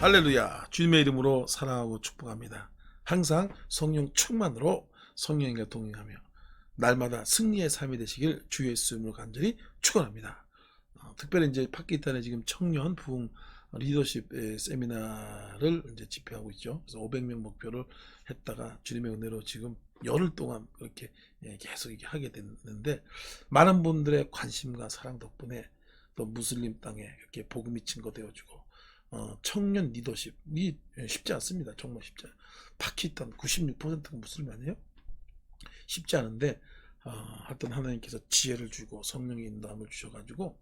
할렐루야. 주님의 이름으로 사랑하고 축복합니다. 항상 성령 충만으로 성령과 동행하며 날마다 승리의 삶이 되시길 주 예수 이름으로 간절히 축원합니다. 어, 특별히 이제 파키스탄의 지금 청년 부흥 리더십 의 세미나를 이제 집행하고 있죠. 그래서 500명 목표를 했다가 주님의 은혜로 지금 열흘 동안 그렇게 예, 계속 이렇게 하게 됐는데 많은 분들의 관심과 사랑 덕분에 또 무슬림 땅에 이렇게 복음이 증거되어지고 어, 청년 리더십이 쉽지 않습니다. 정말 쉽지 않아요. 파키스탄 96%가 무슬림 아니에요? 쉽지 않은데 어, 하여튼 하나님께서 지혜를 주고 성령의 인도함을 주셔가지고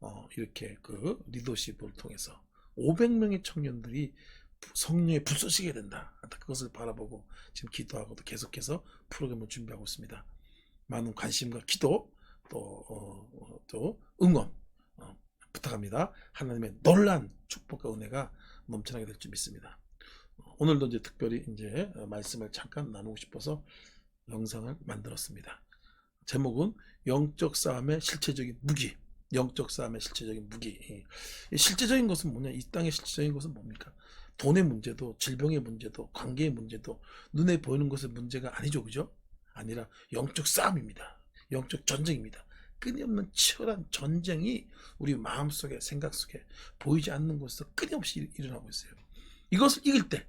어, 이렇게 그 리더십을 통해서 500명의 청년들이 부- 성령에 불쏘시게 된다. 그것을 바라보고 지금 기도하고도 계속해서 프로그램을 준비하고 있습니다. 많은 관심과 기도 또, 어, 어, 또 응원 어, 부탁합니다. 하나님의 놀란 축복과 은혜가 넘쳐나게 될 줄 믿습니다. 어, 오늘도 이제 특별히 이제 어, 말씀을 잠깐 나누고 싶어서 영상을 만들었습니다. 제목은 영적 싸움의 실체적인 무기. 영적 싸움의 실체적인 무기. 실제적인 것은 뭐냐? 이 땅의 실제적인 것은 뭡니까? 돈의 문제도, 질병의 문제도, 관계의 문제도, 눈에 보이는 것의 문제가 아니죠, 그죠? 아니라 영적 싸움입니다. 영적 전쟁입니다. 끊임없는 치열한 전쟁이 우리 마음속에, 생각 속에 보이지 않는 곳에서 끊임없이 일- 일어나고 있어요. 이것을 이길 때,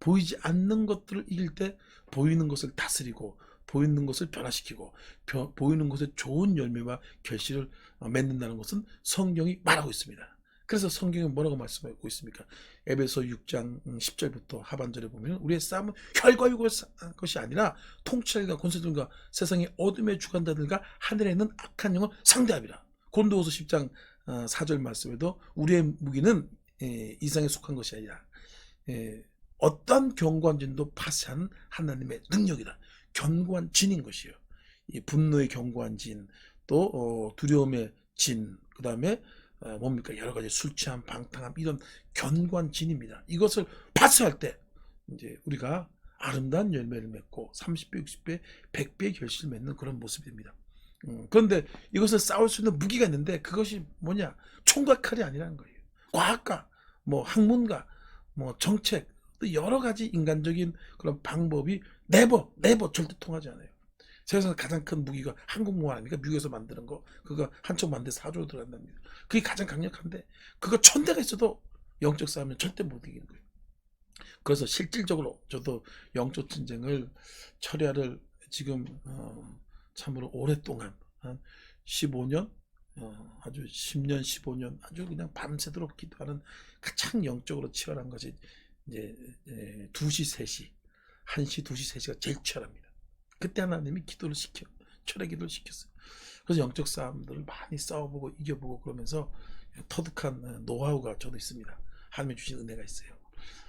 보이지 않는 것들을 이길 때, 보이는 것을 다스리고, 보이는 것을 변화시키고, 벼- 보이는 것에 좋은 열매와 결실을 어, 맺는다는 것은 성경이 말하고 있습니다. 그래서 성경이 뭐라고 말씀하고 있습니까? 에베소 6장 10절부터 하반절에 보면 우리의 싸움은 혈과 육의 싸- 것이 아니라 통찰과 권세들과 세상의 어둠의 주관자들과 하늘에 있는 악한 영을 상대합니다. 곤도호서 10장 4절 말씀에도 우리의 무기는 에, 이상에 속한 것이 아니라 에, 어떤 견고한 진도 파쇄하는 하나님의 능력이다. 견고한 진인 것이요. 이 분노의 견고한 진, 또 어, 두려움의 진, 그 다음에 어, 뭡니까 여러 가지 술 취함, 방탕함 이런 견고한 진입니다. 이것을 파쇄할 때 이제 우리가 아름다운 열매를 맺고 30배, 60배, 100배의 결실을 맺는 그런 모습이 됩니다. 음, 그런데 이것을 싸울 수 있는 무기가 있는데 그것이 뭐냐? 총과 칼이 아니라는 거예요. 과학과, 뭐 학문과, 뭐 정책, 또 여러 가지 인간적인 그런 방법이 네버, 네버 절대 통하지 않아요. 세상에서 가장 큰 무기가 항공모함 아닙니까? 미국에서 만드는 거. 그거 한쪽 만들 4조 들어간답니다. 그게 가장 강력한데, 그거 천 대가 있어도 영적 싸움은 절대 못 이기는 거예요. 그래서 실질적으로 저도 영적 전쟁을 철야를 지금 어, 참으로 오랫동안 한 15년 어, 아주 10년 15년 아주 그냥 밤새도록 기도하는 가장 영적으로 치열한 것이 이제 에, 2시 3시 1시 2시 3시가 제일 치열합니다. 그때 하나님이 기도를 시켜 철야 기도를 시켰어요. 그래서 영적 싸움들을 많이 싸워보고 이겨보고 그러면서 터득한 어, 노하우가 저도 있습니다. 하나님이 주신 은혜가 있어요.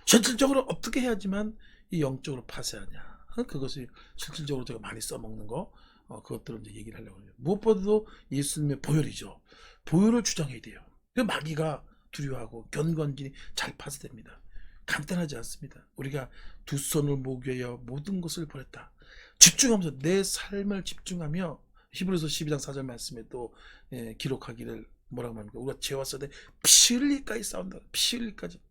실질적으로 어떻게 해야지만 이 영적으로 파쇄하냐. 어, 그것이 실질적으로 제가 많이 써먹는 거, 어, 그것들을 이제 얘기를 하려고 해요. 무엇보다도 예수님의 보혈이죠. 보혈을 주장해야 돼요. 그 마귀가 두려워하고 견건진이 잘 파쇄됩니다. 간단하지 않습니다. 우리가 두 손을 모여여 모든 것을 버렸다. 집중하면서 내 삶을 집중하며 히브리서 12장 4절 말씀에 또 예, 기록하기를 뭐라고 말합니까? 우리가 죄와 써대 피 흘릴까지 싸운다. 피 흘릴까지.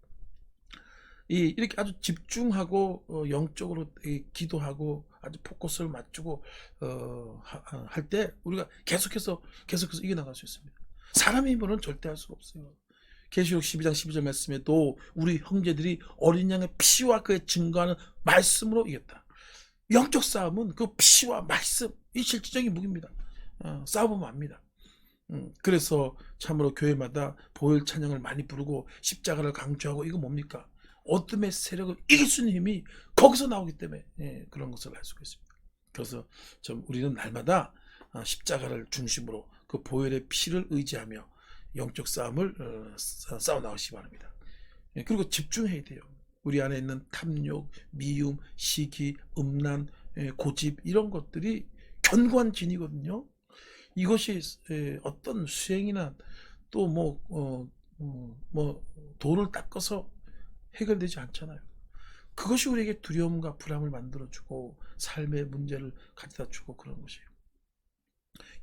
이 이렇게 아주 집중하고 어, 영적으로 이 기도하고 아주 포커스를 맞추고 어, 할 때 우리가 계속해서 계속해서 이겨나갈 수 있습니다. 사람의 힘으로는 절대 할 수가 없어요. 계시록 12장 12절 말씀에도 우리 형제들이 어린 양의 피와 그의 증거하는 말씀으로 이겼다. 영적 싸움은 그 피와 말씀 이 실질적인 무기입니다. 어, 싸워보면 압니다. 음, 그래서 참으로 교회마다 보혈 찬양을 많이 부르고 십자가를 강조하고 이거 뭡니까? 어둠의 세력을 이길 수 있는 힘이 거기서 나오기 때문에 예, 그런 것을 알 수가 있습니다. 그래서 좀 우리는 날마다 아, 십자가를 중심으로 그 보혈의 피를 의지하며 영적 싸움을 어, 싸- 싸워 나가시기 바랍니다. 예, 그리고 집중해야 돼요. 우리 안에 있는 탐욕, 미움, 시기, 음란, 예, 고집 이런 것들이 견고한 진이거든요. 이것이 예, 어떤 수행이나 또뭐 어, 어, 뭐 돌을 닦아서 해결되지 않잖아요. 그것이 우리에게 두려움과 불안을 만들어주고 삶의 문제를 가져다 주고 그런 것이에요.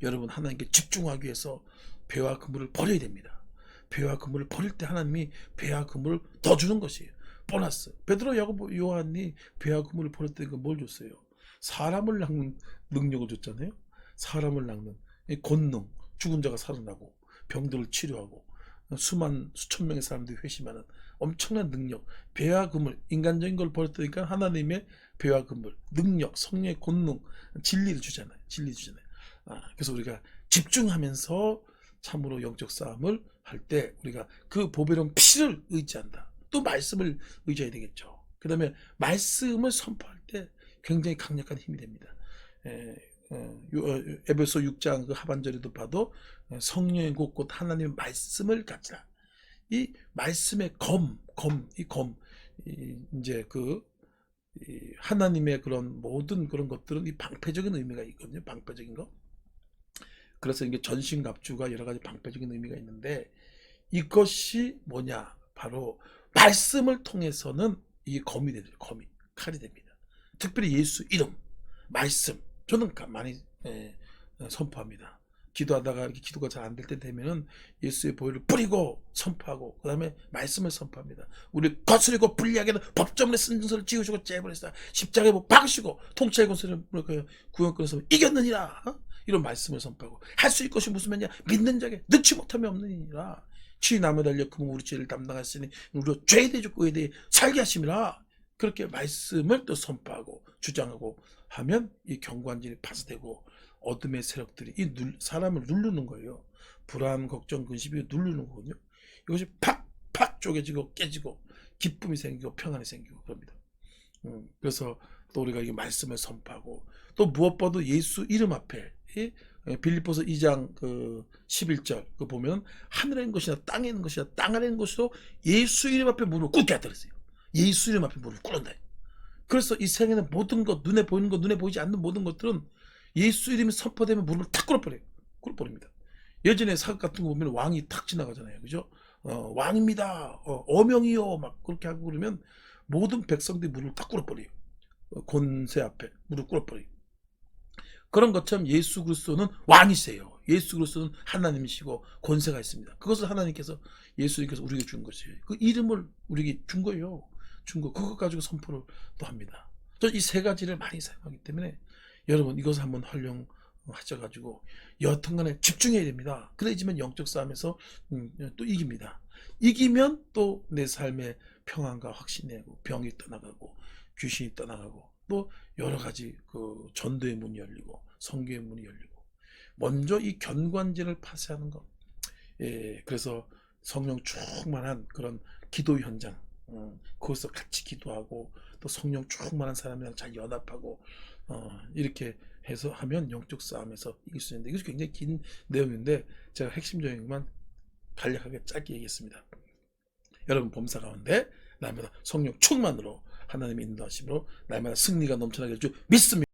여러분 하나님께 집중하기 위해서 배와 그물을 버려야 됩니다. 배와 그물을 버릴 때 하나님이 배와 그물을 더 주는 것이에요. 보너스. 베드로, 야고보, 요한이 배와 그물을 버릴 때그뭘 줬어요? 사람을 낚는 능력을 줬잖아요. 사람을 낚는 이 권능, 죽은 자가 살아나고 병들을 치료하고 수만 수천 명의 사람들이 회심하는 엄청난 능력, 배와 그물, 인간적인 걸 버렸다니까 하나님의 배와 그물, 능력, 성령의 권능, 진리를 주잖아요. 진리 주잖아요. 아, 그래서 우리가 집중하면서 참으로 영적 싸움을 할 때 우리가 그 보배로운 피를 의지한다. 또 말씀을 의지해야 되겠죠. 그 다음에 말씀을 선포할 때 굉장히 강력한 힘이 됩니다. 에, 어, 요- 어, 에베소 6장 그 하반절에도 봐도 어, 성령의 곳곳 하나님의 말씀을 가지라. 이 말씀의 검, 검, 이 검, 이 이제 그이 하나님의 그런 모든 그런 것들은 이 방패적인 의미가 있거든요. 방패적인 거. 그래서 이게 전신갑주가 여러 가지 방패적인 의미가 있는데 이것이 뭐냐? 바로 말씀을 통해서는 이게 검이 되죠. 검이 칼이 됩니다. 특별히 예수 이름, 말씀. 저는 가- 많이 예, 어, 선포합니다. 기도하다가 이렇게 기도가 잘 안 될 때 되면은 예수의 보혈을 뿌리고 선포하고 그다음에 말씀을 선포합니다. 우리 거스리고 불리하게는 법정에 쓴 증서를 지우시고 째버렸다. 십자가에 못 박으시고 통치의 권세를 그 구원권에서 이겼느니라. 어? 이런 말씀을 선포하고 할 수 있을 것이 무슨 말이냐 믿는 자에게 넣지 못함이 없느니라. 치 나무 달려 그분 우리 죄를 담당하시니 우리 죄에 대해 죽고 에 대해 살게 하심이라. 그렇게 말씀을 또 선포하고 주장하고 하면 이 경관진이 파쇄되고 어둠의 세력들이 이 눌- 사람을 누르는 거예요. 불안, 걱정, 근심이 누르는 거거든요. 이것이 팍팍 쪼개지고 깨지고 기쁨이 생기고 평안이 생기고 그럽니다. 음, 그래서 또 우리가 이 말씀을 선포하고 또 무엇보다도 예수 이름 앞에 이 빌립보서 2장 그 11절 그 보면 하늘에 있는 것이나 땅에 있는 것이나 땅 아래 있는 것으로 예수 이름 앞에 무릎을 꿇게 하더랬어요. 예수 이름 앞에 무릎을 꿇는다. 그래서 이 세상에는 모든 것 눈에 보이는 것 눈에 보이지 않는 모든 것들은 예수 이름이 선포되면 무릎을 탁 꿇어버려요. 꿇어버립니다. 예전에 사극 같은 거 보면 왕이 탁 지나가잖아요. 그죠? 어, 왕입니다. 어, 명이요막 그렇게 하고 그러면 모든 백성들이 무릎을 딱 꿇어버려요. 어, 권세 앞에 무릎 꿇어버려요. 그런 것처럼 예수 그리스도는 왕이세요. 예수 그리스도는 하나님이시고 권세가 있습니다. 그것을 하나님께서 예수님께서 우리에게 준 것이에요. 그 이름을 우리에게 준 거예요. 준 거. 그것 가지고 선포를 또 합니다. 저이 세 가지를 많이 사용하기 때문에 여러분 이것을 한번 활용 하셔가지고 여튼간에 집중해야 됩니다. 그래야지만 영적 싸움에서 음, 또 이깁니다. 이기면 또 내 삶의 평안과 확신이 되고 병이 떠나가고 귀신이 떠나가고 또 여러 가지 그 전도의 문이 열리고 성교의 문이 열리고 먼저 이 견관지를 파쇄하는 것. 예, 그래서 성령 충만한 그런 기도 현장, 음, 거기서 같이 기도하고 또 성령 충만한 사람이랑 잘 연합하고 어, 이렇게 해서 하면 영적 싸움에서 이길 수 있는데 이것이 굉장히 긴 내용인데 제가 핵심적인 것만 간략하게 짧게 얘기했습니다. 여러분 범사 가운데 날마다 성령 충만으로 하나님의 인도하심으로 날마다 승리가 넘쳐나게 줄 믿습니다.